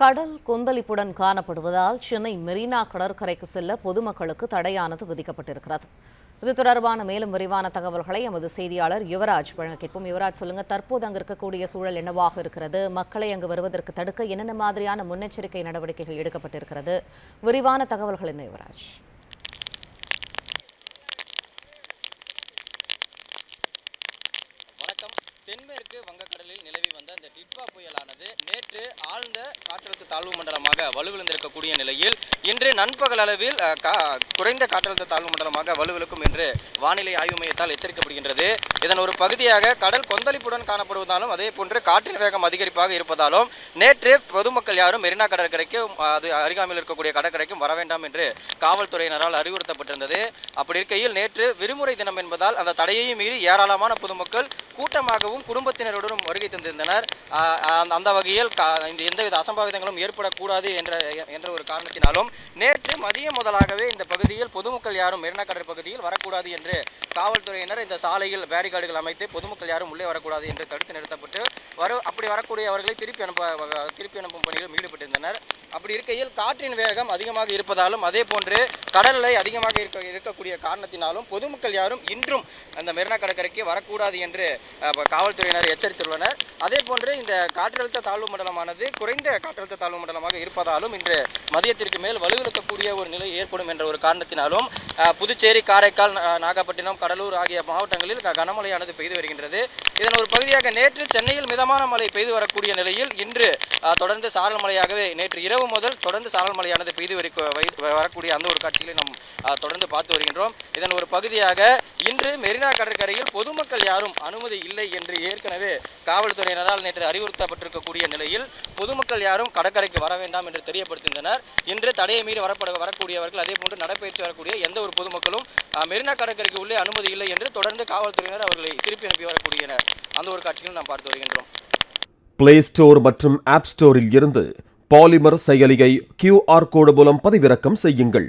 கடல் கொந்தளிப்புடன் காணப்படுவதால் சென்னை மெரினா கடற்கரைக்கு செல்ல பொதுமக்களுக்கு தடையானது விதிக்கப்பட்டிருக்கிறது. இது தொடர்பான மேலும் விரிவான தகவல்களை எமது செய்தியாளர் யுவராஜ் வழங்க கேட்போம். யுவராஜ் சொல்லுங்க தற்போது அங்கு இருக்கக்கூடிய சூழல் என்னவாக இருக்கிறது? மக்களை அங்கு வருவதற்கு தடுக்க என்னென்ன மாதிரியான முன்னெச்சரிக்கை நடவடிக்கைகள் எடுக்கப்பட்டிருக்கிறது? விரிவான தகவல்கள் என்ன யுவராஜ்? வணக்கம். தென்மேற்கு வங்கக்கடலில் நிலவி வந்த இந்த டிட்வா புயலானது காற்றழுத்த தாழ்வு மண்டலமாக வலுவிழந்திருக்கக்கூடிய நிலையில் இன்று நண்பகல் அளவில் குறைந்த காற்றழுத்த தாழ்வு மண்டலமாக வலுவிழக்கும் என்று வானிலை ஆய்வு மையத்தால் எச்சரிக்கப்படுகின்றது. இதன் ஒரு பகுதியாக கடல் கொந்தளிப்புடன் காணப்படுவதாலும் அதே போன்று காற்றின் வேகம் அதிகரிப்பாக இருப்பதாலும் நேற்று பொதுமக்கள் யாரும் மெரினா கடற்கரைக்கும் அது அருகாமையில் இருக்கக்கூடிய கடற்கரைக்கும் வர வேண்டாம் என்று காவல்துறையினரால் அறிவுறுத்தப்பட்டிருந்தது. அப்படி இருக்கையில் நேற்று விடுமுறை தினம் என்பதால் அந்த தடையையும் மீறி ஏராளமான பொதுமக்கள் கூட்டமாகவும் குடும்பத்தினருடனும் வருகை தந்திருந்தனர். அந்த- அந்த வகையில் கா- இந்த எந்தவித அசம்பாவிதங்களும் ஏற்படக்கூடாது என்ற என்ற ஒரு காரணத்தினாலும் நேற்று மதியம் முதலாகவே இந்த பகுதியில் பொதுமக்கள் யாரும் மெரினா கடல் பகுதியில் வரக்கூடாது என்று காவல்துறையினர் இந்த சாலையில் பேரிகார்டுகள் அமைத்து பொதுமக்கள் யாரும் உள்ளே வரக்கூடாது என்று தடுத்து நிறுத்தப்பட்டு வர அப்படி வரக்கூடியவர்களை திருப்பி அனுப்ப திருப்பி அனுப்பும் பணியிலும் ஈடுபட்டிருந்தனர். அப்படி இருக்கையில் காற்றின் வேகம் அதிகமாக இருப்பதாலும் அதே போன்று கடலை அதிகமாக இருக்க இருக்கக்கூடிய காரணத்தினாலும் பொதுமக்கள் யாரும் இன்றும் அந்த மெரினா கடற்கரைக்கு வரக்கூடாது என்று காவல்துறையினர் எச்சரித்துள்ளனர். அதே போன்று இந்த காற்றழுத்த தாழ்வு மண்டலமானது குறைந்த காற்றழுத்த தாழ்வு மண்டலமாக இருப்பதாலும் இன்று மதியத்திற்கு மேல் வலுவிழக்கக்கூடிய ஒரு நிலை ஏற்படும் என்ற ஒரு காரணத்தினாலும் புதுச்சேரி காரைக்கால் நாகப்பட்டினம் கடலூர் ஆகிய மாவட்டங்களில் க- கனமழையானது பெய்து வருகின்றது. இதன் ஒரு பகுதியாக நேற்று சென்னையில் மிதமான மழை பெய்து வரக்கூடிய நிலையில் இன்று தொடர்ந்து சாரல் மழையாகவே நேற்று இரவு முதல் தொடர்ந்து சாரல் மழையானது பெய்து வை- வரக்கூடிய அந்த ஒரு காட்சிகளை நாம் தொடர்ந்து பார்த்து வருகின்றோம். இதன் ஒரு பகுதியாக இன்று மெரினா கடற்கரையில் பொதுமக்கள் யாரும் அனுமதி இல்லை என்று ஏற்கனவே காவல்துறையினரால் நேற்று அறிவுறுத்தப்பட்டிருக்கக்கூடிய நிலையில் பொதுமக்கள் யாரும் கடற்கரைக்கு வர வேண்டாம் என்று தெரியப்படுத்தியிருந்தனர் இன்று தடையை மீறி வரப்பட வரக்கூடியவர்கள் அதே போன்று நடைபயிற்சி வரக்கூடிய எந்த ஒரு பொதுமக்களும் மெரினா கடற்கரைக்கு உள்ளே அனுமதி இல்லை என்று தொடர்ந்து காவல்துறையினர் அவர்களை திருப்பி அனுப்பி வரக்கூடியனர். அந்த ஒரு காட்சிகளும் நாம் பார்த்து வருகின்றோம். பிளே ஸ்டோர் மற்றும் ஆப் ஸ்டோரில் இருந்து பாலிமர் செயலியை கியூஆர் கோடு மூலம் பதிவிறக்கம் செய்யுங்கள்.